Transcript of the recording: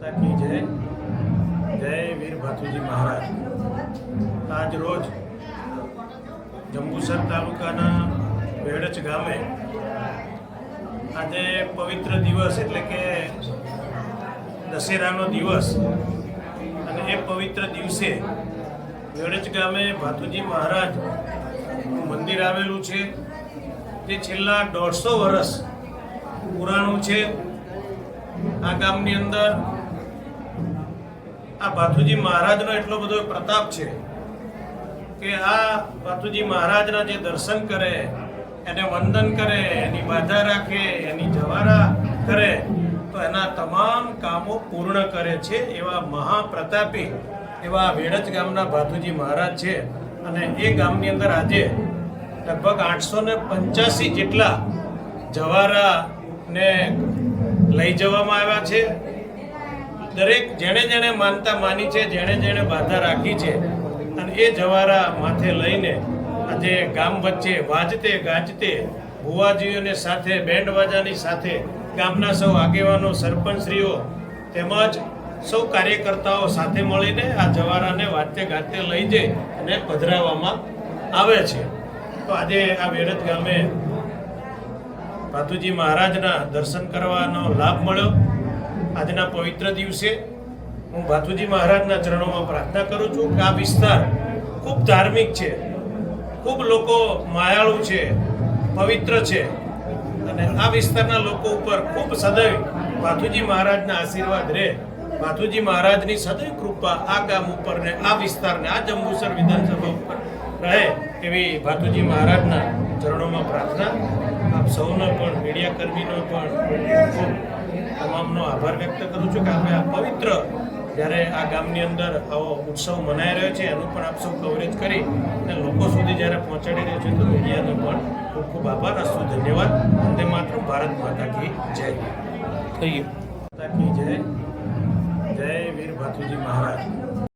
કી જય. જય વીર ભાતુજી મહારાજ. આજ રોજ જંબુસર તાલુકાના વેડચ ગામે આજે પવિત્ર દિવસ એટલે કે દશેરાનો દિવસ. અને એ પવિત્ર દિવસે વેડચ ગામે ભાતુજી મહારાજ મંદિર આવેલું છે. જે છેલ્લા દોઢસો વર્ષ પુરાણું છે. આ ગામની અંદર આ ભાથુજી મહારાજનો એટલો બધો પ્રતાપ છે કે આ ભાથુજી મહારાજના જે દર્શન કરે, એને વંદન કરે, એની બાધા રાખે, એની જવારા કરે, તો એના તમામ કામો પૂર્ણ કરે છે એવા મહાપ્રતાપી, એવા વેડજ ગામના ભાથુજી મહારાજ છે. અને એ ગામની અંદર આજે લગભગ આઠસો ને પંચ્યાસી જેટલા જવારાને લઈ જવામાં આવ્યા છે. દરેક જેણે જેણે માનતા માની છે, જેણે જેણે બાધા રાખી છે, અને એ જવારા માથે લઈને આજે ગામ વચ્ચે વાજતે ગાજતે ભુવાજીઓને સાથે બેન્ડ વાજાની સાથે ગામના સૌ આગેવાનો, સરપંચશ્રીઓ તેમજ સૌ કાર્યકર્તાઓ સાથે મળીને આ જવારાને વાતે ગાતે લઈ જઈ અને પધરાવવામાં આવે છે. તો આજે આ વેરજ ગામે ભાતુજી મહારાજના દર્શન કરવાનો લાભ મળ્યો. આજના પવિત્ર દિવસે હું ભાથુજી મહારાજના ચરણોમાં પ્રાર્થના કરું છું કે આ વિસ્તાર ખૂબ ધાર્મિક છે. ખૂબ લોકો માયાળુ છે, પવિત્ર છે અને આ વિસ્તારના લોકો ઉપર ખૂબ સદૈવ ભાથુજી મહારાજના આશીર્વાદ રહે. ભાથુજી મહારાજની સદૈવ કૃપા આ ગામ ઉપર ને આ વિસ્તારને આ જંબુસર વિધાનસભા ઉપર રહે એવી ભાતુજી મહારાજના ચરણોમાં પ્રાર્થના. આપ સૌનો પણ, મીડિયા કર્મીનો પણ ખૂબ તમામનો આભાર વ્યક્ત કરું છું કે આપણે આ પવિત્ર જ્યારે આ ગામની અંદર આવો ઉત્સવ મનાઈ રહ્યો છે એનું પણ આપ સૌ કવરેજ કરી અને લોકો સુધી જ્યારે પહોંચાડી રહ્યો છે તો મીડિયાનો પણ ખૂબ ખૂબ આભાર. અસ્તુ ધન્યવાદ. વંદે માત્ર ભારત માતા કી જય. થઈ ગયું માતા કી જય. જય વીર ભાતુજી મહારાજ.